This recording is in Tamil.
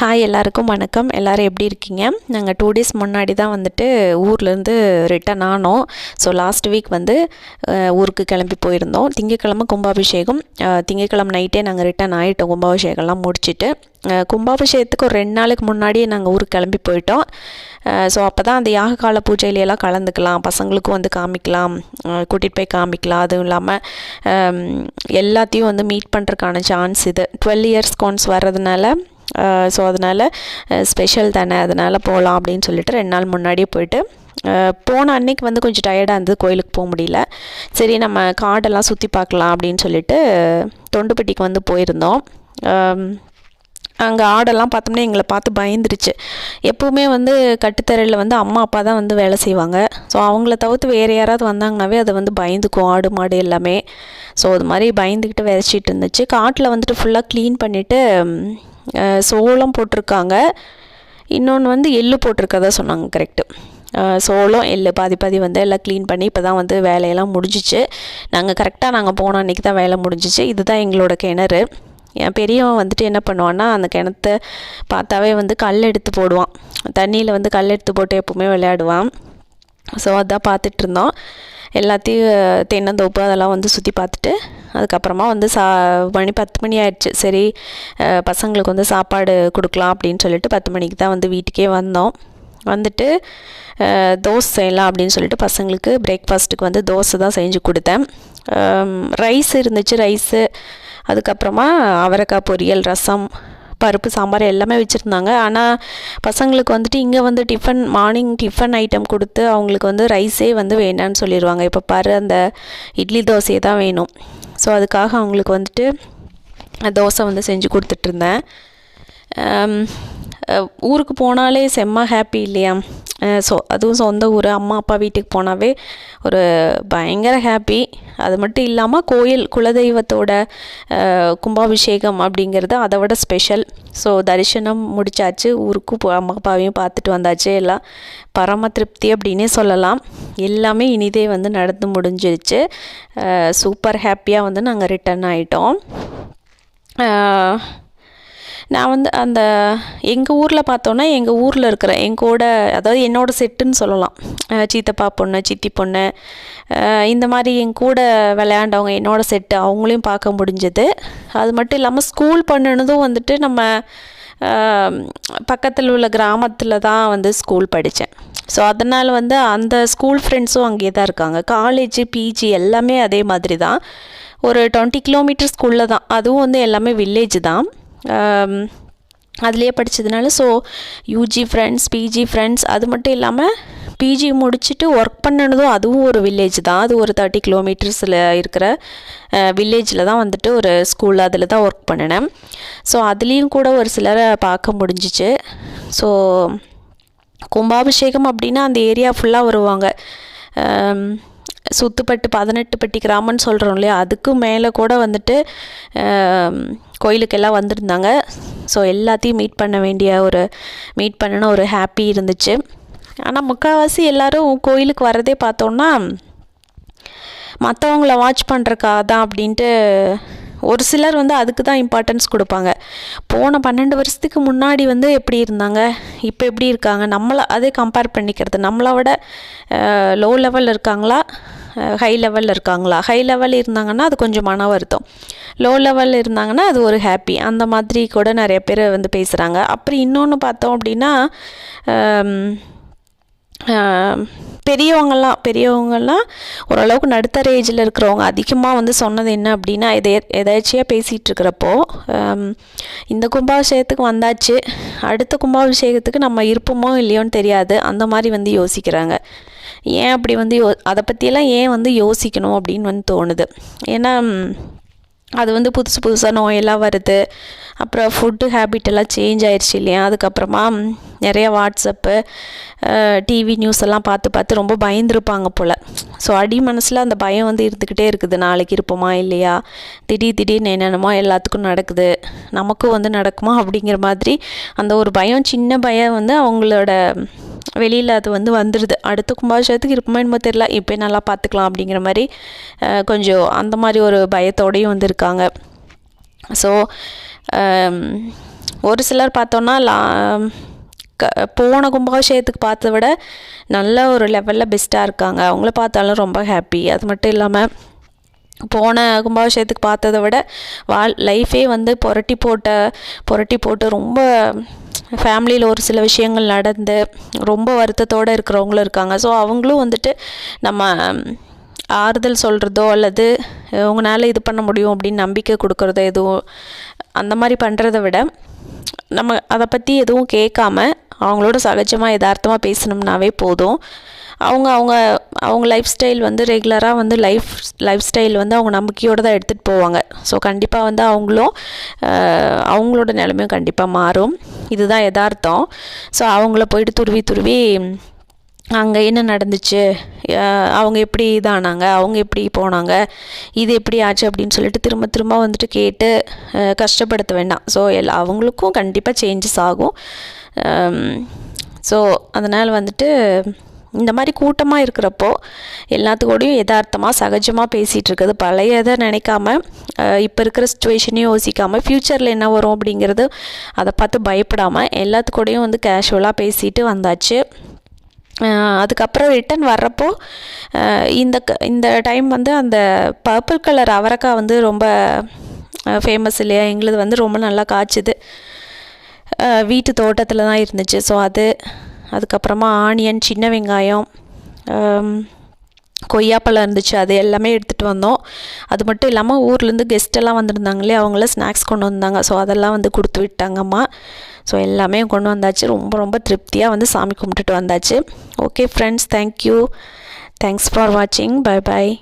ஹாய் எல்லாருக்கும் வணக்கம். எல்லோரும் எப்படி இருக்கீங்க? நாங்கள் டூ டேஸ் முன்னாடி தான் வந்துட்டு ஊர்லேருந்து ரிட்டன் ஆனோம். ஸோ லாஸ்ட் வீக் வந்து ஊருக்கு கிளம்பி போயிருந்தோம். திங்கக்கிழமை கும்பாபிஷேகம். திங்கக்கிழமை நைட்டே நாங்கள் ரிட்டன் ஆகிட்டோம் கும்பாபிஷேகம்லாம் முடிச்சுட்டு. கும்பாபிஷேகத்துக்கு ஒரு ரெண்டு நாளுக்கு முன்னாடியே நாங்கள் ஊருக்கு கிளம்பி போயிட்டோம். ஸோ அப்போ தான் அந்த யாக கால பூஜையிலையெல்லாம் கலந்துக்கலாம். பசங்களுக்கும் வந்து காமிக்கலாம். கூட்டிகிட்டு போய் காமிக்கலாம். அதுவும் இல்லாமல் எல்லாத்தையும் வந்து மீட் பண்ணுறதுக்கான சான்ஸ் இது. டுவெல் இயர்ஸ் கோன்ஸ் வர்றதுனால ஸோ அதனால் ஸ்பெஷல் தானே அதனால் போகலாம் அப்படின்னு சொல்லிட்டு ரெண்டு நாள் முன்னாடியே போயிட்டு போன அன்னைக்கு வந்து கொஞ்சம் டயர்டாக இருந்தது கோயிலுக்கு போக முடியல. சரி நம்ம காடெல்லாம் சுற்றி பார்க்கலாம் அப்படின்னு சொல்லிட்டு தொண்டுப்பட்டிக்கு வந்து போயிருந்தோம். அங்கே ஆடெல்லாம் பார்த்தோம்னா எங்களை பார்த்து பயந்துருச்சு. எப்போவுமே வந்து கட்டுத்தரையில் வந்து அம்மா அப்பா தான் வந்து வேலை செய்வாங்க. ஸோ அவங்கள தவிர்த்து வேறு யாராவது வந்தாங்கனாவே அதை வந்து பயந்துக்கும் ஆடு மாடு எல்லாமே. ஸோ அது மாதிரி பயந்துக்கிட்டு விதைச்சிட்டு இருந்துச்சு. காட்டில் வந்துட்டு ஃபுல்லாக க்ளீன் பண்ணிவிட்டு சோளம் போட்டிருக்காங்க. இன்னொன்று வந்து எள்ளு போட்டிருக்கதா சொன்னாங்க கரெக்டு சோளம் எள்ளு பாதி பாதி வந்து எல்லாம் க்ளீன் பண்ணி இப்போ தான் வந்து வேலையெல்லாம் முடிஞ்சிச்சு. நாங்கள் கரெக்டாக நாங்கள் போன அன்றைக்கி தான் வேலை முடிஞ்சிச்சு. இதுதான் எங்களோட கிணறு. என் பெரியவன் வந்துட்டு என்ன பண்ணுவான்னா அந்த கிணத்த பார்த்தாவே வந்து கல் எடுத்து போடுவான். தண்ணியில் வந்து கல் எடுத்து போட்டு எப்போவுமே விளையாடுவான். ஸோ அதான் பார்த்துட்ருந்தோம் இருந்தோம். எல்லாத்தையும் தென்னந்தோப்பு அதெல்லாம் வந்து சுற்றி பார்த்துட்டு அதுக்கப்புறமா வந்து சா மணி பத்து மணி ஆயிடுச்சு. சரி பசங்களுக்கு வந்து சாப்பாடு கொடுக்கலாம் அப்படின்னு சொல்லிட்டு பத்து மணிக்கு தான் வந்து வீட்டுக்கே வந்தோம். வந்துட்டு தோசை செய்யலாம் அப்படின்னு சொல்லிட்டு பசங்களுக்கு பிரேக்ஃபாஸ்ட்டுக்கு வந்து தோசை தான் செஞ்சு கொடுத்தேன். ரைஸ் இருந்துச்சு ரைஸு அதுக்கப்புறமா அவரைக்காய் பொரியல் ரசம் பருப்பு சாம்பார் எல்லாமே வச்சுருந்தாங்க. ஆனால் பசங்களுக்கு வந்துட்டு இங்கே வந்து டிஃபன் மார்னிங் டிஃபன் ஐட்டம் கொடுத்து அவங்களுக்கு வந்து ரைஸே வந்து வேண்டான்னு சொல்லிடுவாங்க இப்போ பாரு அந்த இட்லி தோசையே தான் வேணும். ஸோ அதுக்காக அவங்களுக்கு வந்துட்டு தோசை வந்து செஞ்சு கொடுத்துட்ருந்தேன் ஊருக்கு போனாலே செம்ம ஹாப்பி இல்லையா? ஸோ அதுவும் சொந்த ஊர். அம்மா அப்பா வீட்டுக்கு போனாவே ஒரு பயங்கர ஹாப்பி அது மட்டும் இல்லாமல் கோயில் குலதெய்வத்தோட கும்பாபிஷேகம் அப்படிங்கிறது அதை விட ஸ்பெஷல் ஸோ தரிசனம் முடிச்சாச்சு. ஊருக்கு அம்மா அப்பாவையும் பார்த்துட்டு வந்தாச்சு. எல்லாம் பரம திருப்தி அப்படின்னே சொல்லலாம். எல்லாமே இனிதே வந்து நடந்து முடிஞ்சிருச்சு. சூப்பர் ஹாப்பியாக வந்து நாங்கள் ரிட்டர்ன் ஆகிட்டோம் நான் வந்து அந்த எங்கள் ஊரில் பார்த்தோன்னா எங்கள் ஊரில் இருக்கிற எங்கூட அதாவது என்னோட செட்டுன்னு சொல்லலாம். சீத்தப்பா பொண்ணு சித்தி பொண்ணு இந்த மாதிரி என் கூட விளையாண்டவங்க என்னோடய செட்டு அவங்களையும் பார்க்க முடிஞ்சது. அது மட்டும் இல்லாமல் ஸ்கூல் பண்ணினதும் வந்துட்டு நம்ம பக்கத்தில் உள்ள கிராமத்தில் தான் வந்து ஸ்கூல் படித்தேன் ஸோ அதனால் வந்து அந்த ஸ்கூல் ஃப்ரெண்ட்ஸும் அங்கேயே தான் இருக்காங்க. காலேஜ் பிஜி எல்லாமே அதே மாதிரி தான். ஒரு டுவெண்ட்டி கிலோமீட்டர் ஸ்கூலில் தான். அதுவும் வந்து எல்லாமே வில்லேஜ் தான். அதுலேயே படித்ததுனால so UG friends PG friends அது மட்டும் இல்லாமல் பிஜி முடிச்சுட்டு ஒர்க் பண்ணனதும் அதுவும் ஒரு வில்லேஜ் தான். அது ஒரு தேர்ட்டி கிலோமீட்டர்ஸில் இருக்கிற வில்லேஜில் தான் வந்துட்டு ஒரு ஸ்கூல் அதில் தான் ஒர்க் பண்ணினேன். ஸோ அதுலேயும் கூட ஒரு சிலரை பார்க்க முடிஞ்சிச்சு. ஸோ கும்பாபிஷேகம் அப்படின்னா அந்த ஏரியா ஃபுல்லாக வருவாங்க. சுத்துப்பட்டு பதினெட்டு பட்டி கிராமம்னு சொல்கிறோம் இல்லையா? அதுக்கும் மேலே கூட வந்துட்டு கோயிலுக்கெல்லாம் வந்திருந்தாங்க. ஸோ எல்லாத்தையும் மீட் பண்ண வேண்டிய ஒரு மீட் பண்ணின ஒரு ஹாப்பி இருந்துச்சு. ஆனால் முக்கால்வாசி எல்லோரும் கோயிலுக்கு வரதே பார்த்தோன்னா மற்றவங்கள வாட்ச் பண்ணுறக்கா தான் அப்படின்ட்டு ஒரு சிலர் வந்து அதுக்கு தான் இம்பார்ட்டன்ஸ் கொடுப்பாங்க. போன பன்னெண்டு வருஷத்துக்கு முன்னாடி வந்து எப்படி இருந்தாங்க? இப்போ எப்படி இருக்காங்க? நம்மளை அதே கம்பேர் பண்ணிக்கிறது. நம்மளை விட லோ லெவலில் இருக்காங்களா ஹை லெவலில் இருக்காங்களா? ஹை லெவல் இருந்தாங்கன்னா அது கொஞ்சம் மன வருத்தம். லோ லெவலில் இருந்தாங்கன்னா அது ஒரு ஹாப்பி அந்த மாதிரி கூட நிறைய பேர் வந்து பேசுகிறாங்க அப்புறம் இன்னொன்று பார்த்தோம் அப்படின்னா பெரியவங்கள்லாம் பெரியவங்கள்லாம் ஓரளவுக்கு நடுத்தர ஏஜில் இருக்கிறவங்க அதிகமாக வந்து சொன்னது என்ன அப்படின்னா எதை எதாச்சியாக பேசிகிட்டு இருக்கிறப்போ இந்த கும்பாபிஷேகத்துக்கு வந்தாச்சு அடுத்த கும்பாபிஷேகத்துக்கு நம்ம இருப்போமோ இல்லையோன்னு தெரியாது அந்த மாதிரி வந்து யோசிக்கிறாங்க. ஏன் அப்படி வந்து யோ அதை பற்றியெல்லாம் ஏன் வந்து யோசிக்கணும் அப்படின்னு வந்து தோணுது. ஏன்னா அது வந்து புதுசு புதுசாக நோயெல்லாம் வருது. அப்புறம் ஃபுட்டு ஹேபிட் எல்லாம் சேஞ்ச் ஆயிடுச்சு இல்லையா? அதுக்கப்புறமா நிறைய வாட்ஸ்அப்பு டிவி நியூஸ் எல்லாம் பார்த்து பார்த்து ரொம்ப பயந்துருப்பாங்க போல். ஸோ அடி மனசில் அந்த பயம் வந்து இருந்துக்கிட்டே இருக்குது. நாளைக்கு இருப்போமா இல்லையா? திடீர் திடீர்னு என்னென்னமோ எல்லாத்துக்கும் நடக்குது. நமக்கும் வந்து நடக்குமா அப்படிங்கிற மாதிரி அந்த ஒரு பயம் சின்ன பயம் வந்து அவங்களோட வெளியில் அது வந்து வந்துடுது அடுத்த கும்பாபிஷேகத்துக்கு இருப்போமே என்னமோ தெரில இப்போ நல்லா பார்த்துக்கலாம் அப்படிங்கிற மாதிரி கொஞ்சம் அந்த மாதிரி ஒரு பயத்தோடையும் வந்திருக்காங்க. ஸோ ஒரு சிலர் பார்த்தோன்னா லா க போன கும்பாபிஷேகத்துக்கு பார்த்தத விட நல்ல ஒரு லெவலில் பெஸ்ட்டாக இருக்காங்க. அவங்கள பார்த்தாலும் ரொம்ப ஹாப்பி அது மட்டும் இல்லாமல் போன கும்பாபிஷேகத்துக்கு பார்த்ததை விட வாழ் லைஃபே வந்து புரட்டி போட்ட புரட்டி போட்டு ரொம்ப ஃபேமிலியில் ஒரு சில விஷயங்கள் நடந்து ரொம்ப வருத்தத்தோடு இருக்கிறவங்களும் இருக்காங்க. ஸோ அவங்களும் வந்துட்டு நம்ம ஆறுதல் சொல்கிறதோ அல்லது உங்களால் இது பண்ண முடியும் அப்படின்னு நம்பிக்கை கொடுக்குறதோ எதுவும் அந்த மாதிரி பண்ணுறத விட நம்ம அதை பற்றி எதுவும் கேட்காம அவங்களோட சகஜமாக யதார்த்தமாக பேசினோம்னாவே போதும். அவங்க அவங்க அவங்க லைஃப் ஸ்டைல் வந்து ரெகுலராக வந்து லைஃப் லைஃப் ஸ்டைல் வந்து அவங்க நம்பிக்கையோடு தான் எடுத்துகிட்டு போவாங்க. ஸோ கண்டிப்பாக வந்து அவங்களும் அவங்களோட நிலைமையும் கண்டிப்பாக மாறும். இதுதான் எதார்த்தம் ஸோ அவங்கள போயிட்டு துருவி துருவி அங்கே என்ன நடந்துச்சு? அவங்க எப்படி இதானாங்க? அவங்க எப்படி போனாங்க? இது எப்படி ஆச்சு அப்படின்னு சொல்லிட்டு திரும்ப திரும்ப வந்துட்டு கேட்டு கஷ்டப்படுத்த வேண்டாம். ஸோ எல்லா அவங்களுக்கும் கண்டிப்பாக சேஞ்சஸ் ஆகும். ஸோ அதனால் வந்துட்டு இந்த மாதிரி கூட்டமாக இருக்கிறப்போ எல்லாத்துக்கூடையும் யதார்த்தமாக சகஜமாக பேசிகிட்டு இருக்கிறது பழையதை நினைக்காம இப்போ இருக்கிற சுச்சுவேஷனையும் யோசிக்காமல் ஃப்யூச்சரில் என்ன வரும் அப்படிங்கிறது அதை பார்த்து பயப்படாமல் எல்லாத்துக்கூடையும் வந்து கேஷுவலாக பேசிட்டு வந்தாச்சு. அதுக்கப்புறம் ரிட்டன் வர்றப்போ இந்த க- இந்த டைம் வந்து அந்த பர்பிள் கலர் அவரக்காய் வந்து ரொம்ப ஃபேமஸ் இல்லையா? எங்களுது வந்து ரொம்ப நல்லா காய்ச்சுது. வீட்டு தோட்டத்தில் தான் இருந்துச்சு. ஸோ அது அதுக்கப்புறமா ஆனியன் சின்ன வெங்காயம் கொய்யாப்பழம் இருந்துச்சு அது எல்லாமே எடுத்துகிட்டு வந்தோம். அது மட்டும் இல்லாமல் ஊர்லேருந்து கெஸ்ட்டெல்லாம் வந்திருந்தாங்களே அவங்களாம் ஸ்நாக்ஸ் கொண்டு வந்தாங்க. ஸோ அதெல்லாம் வந்து கொடுத்து விட்டாங்கம்மா. ஸோ எல்லாமே கொண்டு வந்தாச்சு. ரொம்ப ரொம்ப திருப்தியாக வந்து சாமி கும்பிட்டுட்டு வந்தாச்சு. Okay friends thank you thanks for வாட்சிங் பை பாய்